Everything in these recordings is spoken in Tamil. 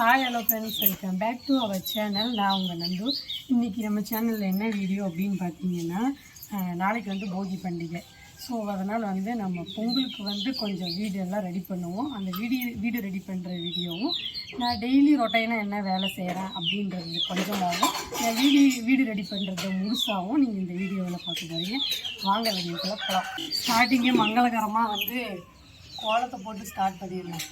Hi hello friends welcome back to our channel நான் உங்கள் நந்து இன்றைக்கி நம்ம சேனலில் என்ன வீடியோ அப்படின்னு பார்த்தீங்கன்னா நாளைக்கு வந்து போகி பண்டிகை. ஸோ அதனால் வந்து நம்ம பொங்கலுக்கு வந்து கொஞ்சம் வீடியோலாம் எல்லாம் ரெடி பண்ணுவோம். அந்த வீடியோ வீடு ரெடி பண்ணுற வீடியோவும் நான் டெய்லி ரொட்டைனாக என்ன வேலை செய்கிறேன் அப்படின்றது கொஞ்சமாகவும் நான் வீடு வீடு ரெடி பண்ணுறது முழுசாகவும் நீங்கள் இந்த வீடியோவில் பார்க்க போகிறீங்க வாங்க வீடியோக்குள்ளே போகலாம் ஸ்டார்டிங்கே மங்களகரமாக வந்து கோலத்தை போட்டு ஸ்டார்ட் பண்ணிடலாம்.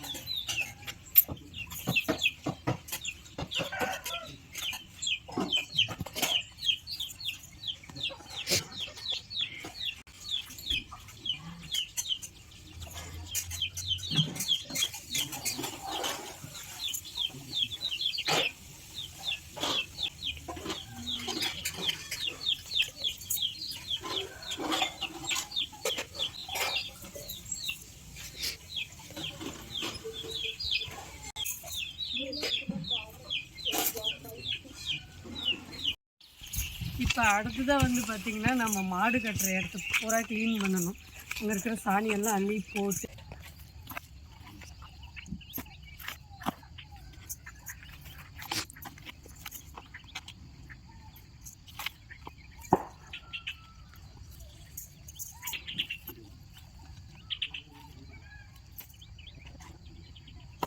இப்போ அடுத்ததாக வந்து பார்த்திங்கன்னா நம்ம மாடு கட்டுற இடத்த பூரா க்ளீன் பண்ணணும். அங்கே இருக்கிற சாணியெல்லாம் அள்ளி போட்டு.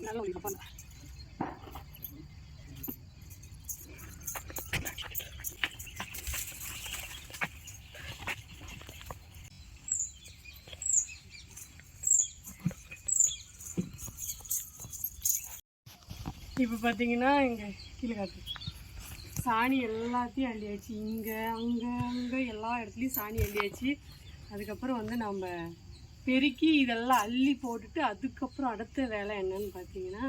நல்லா உங்களுக்கு பண்ணலாம் இப்போ பார்த்தீங்கன்னா இங்கே கீழே காட்டு. சாணி எல்லாத்தையும் அள்ளியாச்சு. இங்கே அங்கே அங்கே எல்லா இடத்துலையும் சாணி அள்ளியாச்சு. அதுக்கப்புறம் வந்து நம்ம பெருக்கி இதெல்லாம் அள்ளி போட்டுட்டு அதுக்கப்புறம் அடுத்த வேலை என்னன்னு பார்த்தீங்கன்னா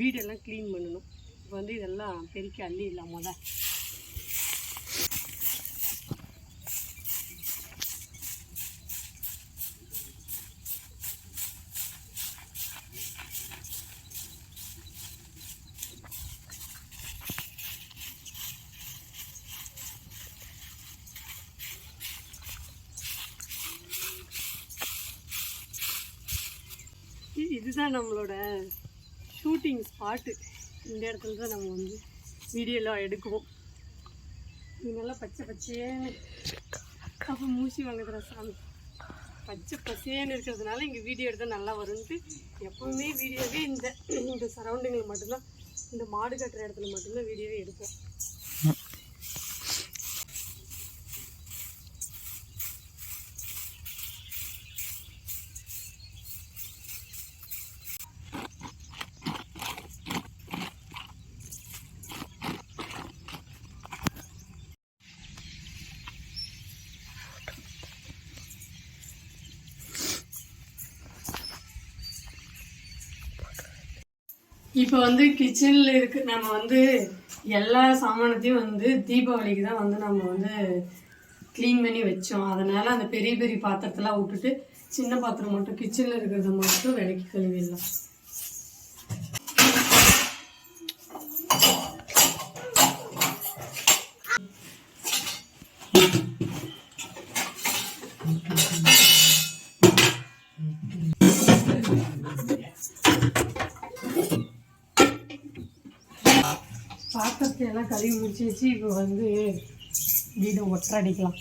வீடெல்லாம் க்ளீன் பண்ணணும். இப்போ வந்து இதெல்லாம் பெருக்கி அள்ளி இல்லாமல் தான் இ- இதுதான் நம்மளோட ஷூட்டிங் ஸ்பாட்டு இந்த இடத்துல தான் நம்ம வந்து வீடியோலாம் எடுக்குவோம். இது நல்லா பச்சை பச்சையாக அப்போ மூசி வாங்குதுற சாமி. பச்சை பசேன்னு இருக்கிறதுனால இங்கே வீடியோ எடுத்தால் நல்லா வரும்ன்ட்டு எப்போவுமே வீடியோவே இந்த இந்த சரௌண்டிங்கில் மட்டும்தான். இந்த மாடு கட்டுற இடத்துல மட்டும்தான் வீடியோவே எடுப்போம். இப்போ வந்து கிச்சனில் இருக்கு நம்ம வந்து எல்லா சாமானத்தையும் வந்து தீபாவளிக்கு தான் வந்து நம்ம வந்து க்ளீன் பண்ணி வச்சோம். அதனால அந்த பெரிய பெரிய பாத்திரத்தெல்லாம் விட்டுட்டு சின்ன பாத்திரம் மட்டும் கிச்சனில் இருக்கிறத மட்டும் விலைக்கு கழுவிடலாம். பாத்திரத்தை எல்லாம் கழுவி முடிச்சு வச்சு இப்போ வந்து வீடு ஒற்றை அடிக்கலாம்.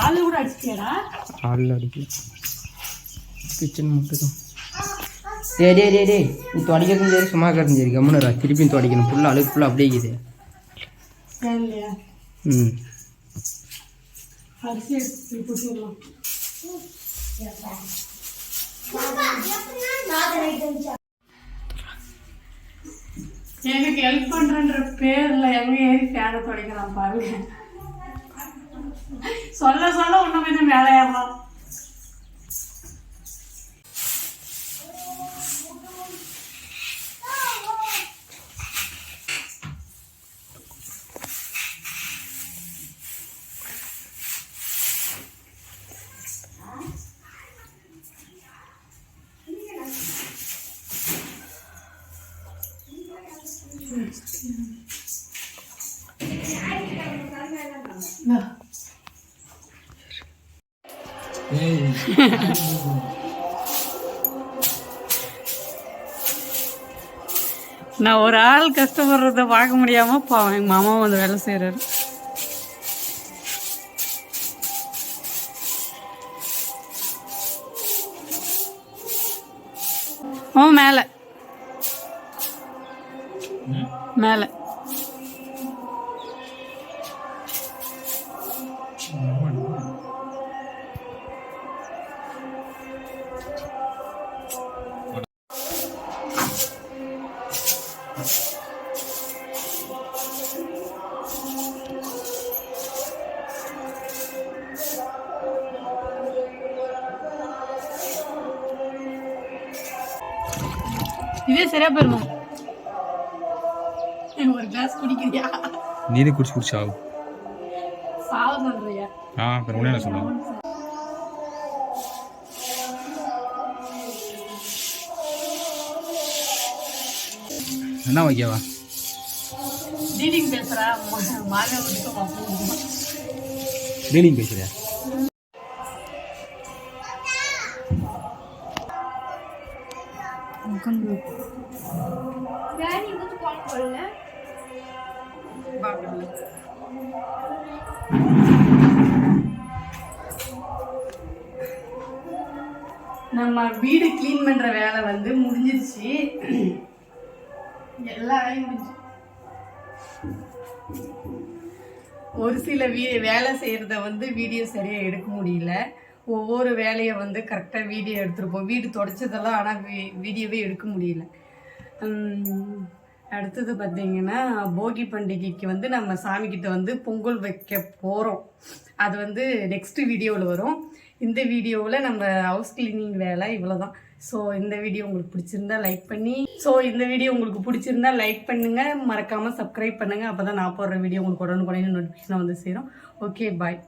ஆளு கூட அடிச்சிட்டியாடா ஆளில் அடிக்கல. கிச்சன் மட்டும் தான் டே டே டே டே நீ துடைக்கிறது சரி சும்மா கிடந்து சரி கம்முனரா திருப்பியும் துடைக்கணும். ஃபுல்லாக அழுக்கு ஃபுல்லாக அப்படியே இருக்குது. ம். அரிசி எனக்கு ஹெல்ப் பண்ணுறன்ற பேரில் எங்கே ஏறி ஃபேனை துடைக்கிறான் பாருங்க. சொல்ல சொல்ல ஒண்ணும் கொஞ்சம் மேலே ஏறலாம் நான் ஒரு ஆள் கஷ்டப்படுறத பார்க்க முடியாம பாவம். எங்க மாமாவும் வந்து வேலை செய்யறாரு ஓ மேலே. மேலே. இதே சரியா போயிருமா? ஒரு கிளாஸ் குடிக்கிறியா? நீதே குடிச்சு குடிச்சு ஆகும் சாவ சொல்றியா? ஆ அப்புறம் என்ன சொல்லுவேன் என்ன வைக்கவா டீலிங் பேசுறா மாலை விட்டு பேசுறியா நம்ம வீடு க்ளீன் பண்ற வேலை வந்து முடிஞ்சிருச்சு. எல்லா வேலையும் முடிஞ்சு ஒரு சில வீ வேலை செய்கிறத வந்து வீடியோ சரியாக எடுக்க முடியல. ஒவ்வொரு வேலையை வந்து கரெக்டாக வீடியோ எடுத்துருப்போம். வீடு தொடச்சதெல்லாம் ஆனால் வீ வீடியோவே எடுக்க முடியல. அடுத்தது பார்த்தீங்கன்னா போகி பண்டிகைக்கு வந்து நம்ம சாமிக்கிட்ட வந்து பொங்கல் வைக்க போகிறோம் அது வந்து நெக்ஸ்ட் வீடியோவில் வரும். இந்த வீடியோவில் நம்ம ஹவுஸ் கிளீனிங் வேலை இவ்வளோதான் ஸோ இந்த வீடியோ உங்களுக்கு பிடிச்சிருந்தா லைக் பண்ணி ஸோ இந்த வீடியோ உங்களுக்கு பிடிச்சிருந்தா லைக் பண்ணுங்கள் மறக்காமல் சப்ஸ்கிரைப் பண்ணுங்கள் அப்போ தான் நான் போடுற வீடியோ உங்களுக்கு உடனுக்குடனே நோட்டிஃபிகேஷன் வந்து சேரும். Okay bye